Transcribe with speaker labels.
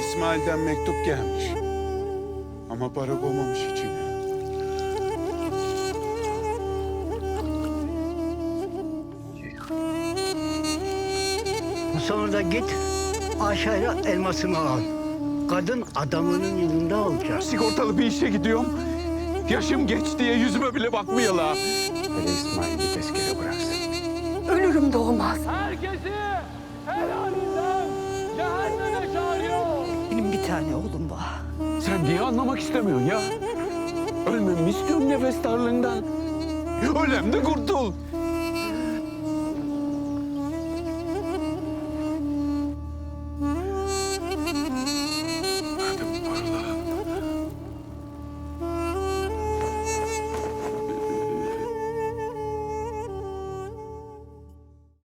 Speaker 1: İsmail'den mektup gelmiş. Ama para koymamış içine.
Speaker 2: Sonra da git aşağıya elmasımı al. Kadın adamının yanında olacak.
Speaker 1: Sigortalı bir işe gidiyorum. Yaşım geç diye yüzüme bile bakmıyorlar. Hele İsmail bir tezkere
Speaker 3: tane oğlum var.
Speaker 1: Sen niye anlamak istemiyorsun ya? Ölmemi istiyorum nefes darlığından. Ölem de kurtul.